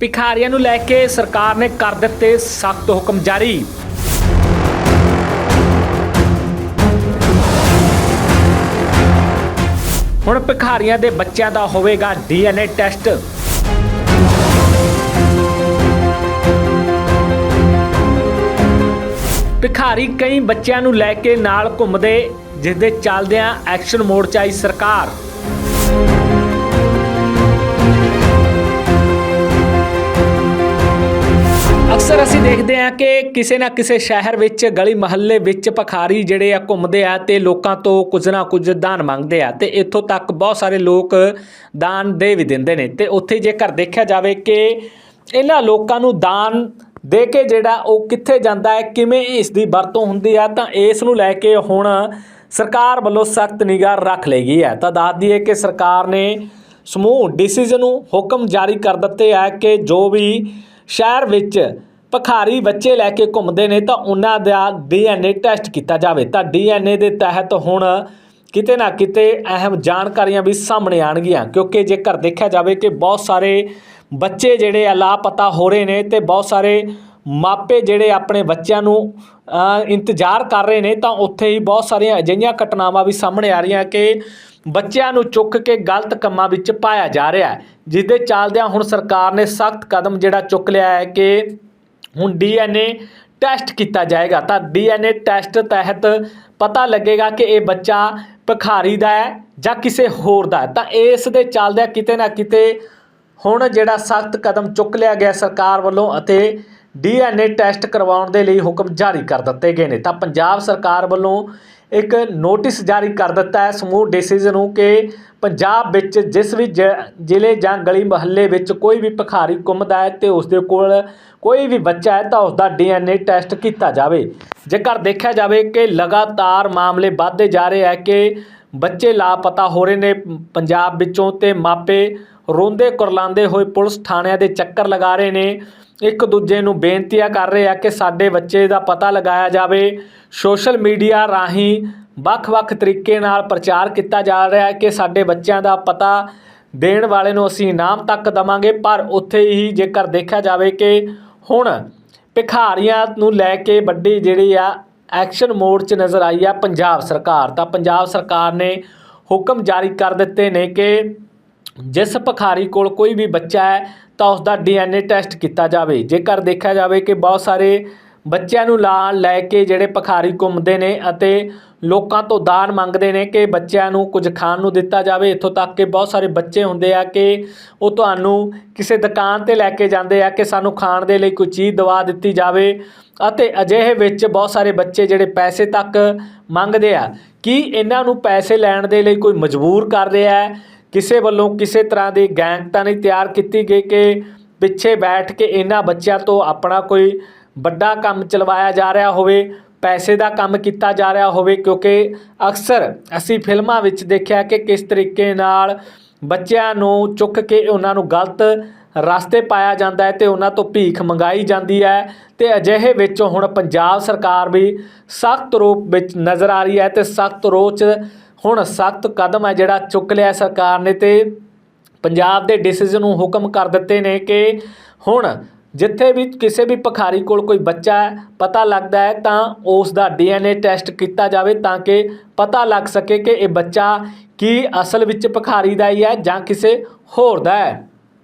ਭਿਖਾਰੀਆਂ ਨੂੰ ਲੈ ਕੇ ਸਰਕਾਰ ਨੇ ਕਰ ਦਿੱਤੇ ਸਖਤ ਹੁਕਮ ਜਾਰੀ। ਹੁਣ ਭਿਖਾਰੀਆਂ ਦੇ ਬੱਚਿਆਂ ਦਾ ਹੋਵੇਗਾ ਡੀਐਨਏ ਟੈਸਟ। ਭਿਖਾਰੀ ਕਈ ਬੱਚਿਆਂ ਨੂੰ ਲੈ ਕੇ ਨਾਲ ਘੁੰਮਦੇ, ਜਿਸ ਦੇ ਚੱਲਦਿਆਂ ਐਕਸ਼ਨ ਮੋਡ 'ਚ ਆਈ ਸਰਕਾਰ। ਅਕਸਰ ਅਸੀਂ ਦੇਖਦੇ ਹਾਂ ਕਿ ਕਿਸੇ ਨਾ ਕਿਸੇ ਸ਼ਹਿਰ ਵਿੱਚ, ਗਲੀ ਮਹੱਲੇ ਵਿੱਚ ਭਖਾਰੀ ਜਿਹੜੇ ਆ ਘੁੰਮਦੇ ਆ ਤੇ ਲੋਕਾਂ ਤੋਂ ਕੁਝ ਨਾ ਕੁਝ ਦਾਨ ਮੰਗਦੇ ਆ ਤੇ ਇੱਥੋਂ ਤੱਕ ਬਹੁਤ ਸਾਰੇ ਲੋਕ ਦਾਨ ਦੇ ਵੀ ਦਿੰਦੇ ਨੇ ਤੇ ਉੱਥੇ ਜੇਕਰ ਦੇਖਿਆ ਜਾਵੇ ਕਿ ਇਹਨਾਂ ਲੋਕਾਂ ਨੂੰ ਦਾਨ ਦੇ ਕੇ ਜਿਹੜਾ ਉਹ ਕਿੱਥੇ ਜਾਂਦਾ ਹੈ, ਕਿਵੇਂ ਇਸ ਦੀ ਵਰਤੋਂ ਹੁੰਦੀ ਆ, ਤਾਂ ਇਸ ਨੂੰ ਲੈ ਕੇ ਹੁਣ ਸਰਕਾਰ ਵੱਲੋਂ ਸਖਤ ਨਿਗਾਹ ਰੱਖ ਲਈ ਗਈ ਹੈ। ਤਾਂ ਦੱਸ ਦਈਏ ਕਿ ਸਰਕਾਰ ਨੇ ਸਮੂਹ ਡਿਸੀਜਨ ਨੂੰ ਹੁਕਮ ਜਾਰੀ ਕਰ ਦਿੱਤੇ ਹੈ ਕਿ ਜੋ ਵੀ ਸ਼ਹਿਰ ਵਿੱਚ ਭਖਾਰੀ ਬੱਚੇ ਲੈ ਕੇ ਘੁੰਮਦੇ ਨੇ ਤਾਂ ਉਹਨਾਂ ਦਾ ਡੀਐਨਏ ਟੈਸਟ ਕੀਤਾ ਜਾਵੇ। ਤਾਂ ਡੀਐਨਏ ਦੇ ਤਹਿਤ ਹੁਣ ਕਿਤੇ ਨਾ ਕਿਤੇ ਅਹਿਮ ਜਾਣਕਾਰੀਆਂ ਵੀ ਸਾਹਮਣੇ ਆਣਗੀਆਂ ਕਿਉਂਕਿ ਜੇਕਰ ਦੇਖਿਆ ਜਾਵੇ ਕਿ ਬਹੁਤ ਸਾਰੇ ਬੱਚੇ ਜਿਹੜੇ ਆ ਲਾਪਤਾ ਹੋ ਰਹੇ ਨੇ ਤੇ ਬਹੁਤ ਸਾਰੇ ਮਾਪੇ ਜਿਹੜੇ ਆਪਣੇ ਬੱਚਿਆਂ ਨੂੰ ਇੰਤਜ਼ਾਰ ਕਰ ਰਹੇ ਨੇ, ਤਾਂ ਉੱਥੇ ਹੀ ਬਹੁਤ ਸਾਰੀਆਂ ਅਜਿਹੀਆਂ ਘਟਨਾਵਾਂ ਵੀ ਸਾਹਮਣੇ ਆ ਰਹੀਆਂ ਕਿ ਬੱਚਿਆਂ ਨੂੰ ਚੁੱਕ ਕੇ ਗਲਤ ਕੰਮਾਂ ਵਿੱਚ ਪਾਇਆ ਜਾ ਰਿਹਾ ਹੈ ਜਿਸ ਦੇ ਚੱਲਦਿਆਂ ਹੁਣ ਸਰਕਾਰ ਨੇ ਸਖਤ ਕਦਮ ਜਿਹੜਾ ਚੁੱਕ ਲਿਆ ਹੈ ਕਿ ਹੁਣ ਡੀਐਨਏ ਟੈਸਟ ਕੀਤਾ ਜਾਏਗਾ। ਤਾਂ ਡੀਐਨਏ ਟੈਸਟ ਤਹਿਤ ਪਤਾ ਲੱਗੇਗਾ ਕਿ ਇਹ ਬੱਚਾ ਭਿਖਾਰੀ ਦਾ ਹੈ ਜਾਂ ਕਿਸੇ ਹੋਰ ਦਾ ਤਾਂ ਇਸ ਦੇ ਚੱਲਦਿਆਂ ਕਿਤੇ ਨਾ ਕਿਤੇ ਹੁਣ ਜਿਹੜਾ ਸਖਤ ਕਦਮ ਚੁੱਕ ਲਿਆ ਗਿਆ ਸਰਕਾਰ ਵੱਲੋਂ ਅਤੇ ਡੀਐਨਏ ਟੈਸਟ ਕਰਵਾਉਣ ਦੇ ਲਈ ਹੁਕਮ ਜਾਰੀ ਕਰ ਦਿੱਤੇ ਗਏ ਨੇ। ਤਾਂ ਪੰਜਾਬ ਸਰਕਾਰ ਵੱਲੋਂ ਇੱਕ ਨੋਟਿਸ ਜਾਰੀ ਕਰ ਦਿੱਤਾ ਹੈ। ਸਮੂਹ ਡਿਸੀਜਨ ਨੂੰ ਕਿ ਪੰਜਾਬ ਵਿੱਚ ਜਿਸ ਵੀ ਜ਼ਿਲ੍ਹੇ ਜਾਂ ਗਲੀ ਮੁਹੱਲੇ ਵਿੱਚ ਕੋਈ ਵੀ ਭਿਖਾਰੀ ਘੁੰਮਦਾ ਹੈ ਤੇ ਉਸ ਦੇ ਕੋਲ ਕੋਈ ਵੀ ਬੱਚਾ ਹੈ ਤਾਂ ਉਸ ਦਾ ਡੀਐਨਏ ਟੈਸਟ ਕੀਤਾ ਜਾਵੇ। ਜੇਕਰ ਦੇਖਿਆ ਜਾਵੇ ਕਿ ਲਗਾਤਾਰ ਮਾਮਲੇ ਵੱਧਦੇ ਜਾ ਰਹੇ ਹੈ ਕਿ ਬੱਚੇ ਲਾਪਤਾ ਹੋ ਰਹੇ ਨੇ ਪੰਜਾਬ ਵਿੱਚੋਂ ਤੇ ਮਾਪੇ ਰੋਂਦੇ ਕੁਰਲਾਉਂਦੇ ਹੋਏ ਪੁਲਿਸ ਥਾਣਿਆਂ ਦੇ ਚੱਕਰ ਲਗਾ ਰਹੇ ਨੇ। ਇੱਕ ਦੂਜੇ ਨੂੰ ਬੇਨਤੀਆਂ ਕਰ ਰਹੇ ਆ ਕਿ ਸਾਡੇ ਬੱਚੇ ਦਾ ਪਤਾ ਲਗਾਇਆ ਜਾਵੇ। ਸੋਸ਼ਲ ਮੀਡੀਆ ਰਾਹੀਂ ਵੱਖ-ਵੱਖ ਤਰੀਕੇ ਨਾਲ ਪ੍ਰਚਾਰ ਕੀਤਾ ਜਾ ਰਿਹਾ ਹੈ ਕਿ ਸਾਡੇ ਬੱਚਿਆਂ ਦਾ ਪਤਾ ਦੇਣ ਵਾਲੇ ਨੂੰ ਅਸੀਂ ਇਨਾਮ ਤੱਕ ਦਵਾਂਗੇ, ਪਰ ਉੱਥੇ ਹੀ ਜੇਕਰ ਦੇਖਿਆ ਜਾਵੇ ਕਿ ਹੁਣ ਭਿਖਾਰੀਆਂ ਨੂੰ ਲੈ ਕੇ ਵੱਡੀ ਜਿਹੜੀ ਆ ਐਕਸ਼ਨ ਮੋਡ 'ਚ ਨਜ਼ਰ ਆਈ ਆ ਪੰਜਾਬ ਸਰਕਾਰ ਤਾਂ ਪੰਜਾਬ ਸਰਕਾਰ ਨੇ ਹੁਕਮ ਜਾਰੀ ਕਰ ਦਿੱਤੇ ਨੇ ਕਿ ਜਿਸ ਭਿਖਾਰੀ ਕੋਲ ਕੋਈ ਵੀ ਬੱਚਾ ਹੈ ਤਾਂ ਉਸ ਦਾ ਡੀਐਨਏ ਟੈਸਟ ਕੀਤਾ ਜਾਵੇ। ਜੇਕਰ ਦੇਖਿਆ ਜਾਵੇ ਕਿ ਬਹੁਤ ਸਾਰੇ ਬੱਚਿਆਂ ਨੂੰ ਨਾਲ ਲੈ ਕੇ ਜਿਹੜੇ ਭਖਾਰੀ ਘੁੰਮਦੇ ਨੇ ਅਤੇ ਲੋਕਾਂ ਤੋਂ ਦਾਨ ਮੰਗਦੇ ਨੇ ਕਿ ਬੱਚਿਆਂ ਨੂੰ ਕੁਝ ਖਾਣ ਨੂੰ ਦਿੱਤਾ ਜਾਵੇ। ਇੱਥੋਂ ਤੱਕ ਕਿ ਬਹੁਤ ਸਾਰੇ ਬੱਚੇ ਹੁੰਦੇ ਆ ਕਿ ਉਹ ਤੁਹਾਨੂੰ ਕਿਸੇ ਦੁਕਾਨ ਤੇ ਲੈ ਕੇ ਜਾਂਦੇ ਆ ਕਿ ਸਾਨੂੰ ਖਾਣ ਦੇ ਲਈ ਕੋਈ ਚੀਜ਼ ਦਵਾ ਦਿੱਤੀ ਜਾਵੇ ਅਤੇ ਅਜਿਹੇ ਵਿੱਚ ਬਹੁਤ ਸਾਰੇ ਬੱਚੇ ਜਿਹੜੇ ਪੈਸੇ ਤੱਕ ਮੰਗਦੇ ਆ। ਕੀ ਇਹਨਾਂ ਨੂੰ ਪੈਸੇ ਲੈਣ ਦੇ ਲਈ ਕੋਈ ਮਜਬੂਰ ਕਰ ਰਿਹਾ ਹੈ ਕਿਸੇ ਵੱਲੋਂ ਕਿਸੇ ਤਰ੍ਹਾਂ ਦੀ ਗੈਂਗ ਤਾਂ ਨਹੀਂ ਤਿਆਰ ਕੀਤੀ ਗਈ ਕਿ ਪਿੱਛੇ ਬੈਠ ਕੇ ਇਹਨਾਂ ਬੱਚਿਆਂ ਤੋਂ ਆਪਣਾ ਕੋਈ ਵੱਡਾ ਕੰਮ ਚਲਵਾਇਆ ਜਾ ਰਿਹਾ ਹੋਵੇ, ਪੈਸੇ ਦਾ ਕੰਮ ਕੀਤਾ ਜਾ ਰਿਹਾ ਹੋਵੇ, ਕਿਉਂਕਿ ਅਕਸਰ ਅਸੀਂ ਫਿਲਮਾਂ ਵਿੱਚ ਦੇਖਿਆ ਕਿ ਕਿਸ ਤਰੀਕੇ ਨਾਲ ਬੱਚਿਆਂ ਨੂੰ ਚੁੱਕ ਕੇ ਉਹਨਾਂ ਨੂੰ ਗਲਤ ਰਸਤੇ ਪਾਇਆ ਜਾਂਦਾ ਹੈ ਤੇ ਉਹਨਾਂ ਤੋਂ ਭੀਖ ਮੰਗਾਈ ਜਾਂਦੀ ਹੈ ਤੇ ਅਜਿਹੇ ਵਿੱਚ ਹੁਣ ਪੰਜਾਬ ਸਰਕਾਰ ਵੀ ਸਖਤ ਰੂਪ ਵਿੱਚ ਨਜ਼ਰ ਆ ਰਹੀ ਹੈ ਤੇ ਸਖਤ ਰੋਚ ਹੁਣ ਸਖਤ ਕਦਮ ਹੈ ਜਿਹੜਾ ਚੁੱਕ ਲਿਆ ਸਰਕਾਰ ਨੇ ਤੇ ਪੰਜਾਬ ਦੇ ਡਿਸੀਜਨ ਨੂੰ ਹੁਕਮ ਕਰ ਦਿੱਤੇ ਨੇ ਕਿ ਹੁਣ ਜਿੱਥੇ ਵੀ ਕਿਸੇ ਵੀ ਭਿਖਾਰੀ ਕੋਲ ਕੋਈ ਬੱਚਾ ਪਤਾ ਲੱਗਦਾ ਹੈ, ਤਾਂ ਉਸ ਦਾ ਡੀਐਨਏ ਟੈਸਟ ਕੀਤਾ ਜਾਵੇ ਤਾਂ ਕਿ ਪਤਾ ਲੱਗ ਸਕੇ ਕਿ ਇਹ ਬੱਚਾ ਕੀ ਅਸਲ ਵਿੱਚ ਭਿਖਾਰੀ ਦਾ ਹੀ ਹੈ ਜਾਂ ਕਿਸੇ ਹੋਰ ਦਾ ਹੈ।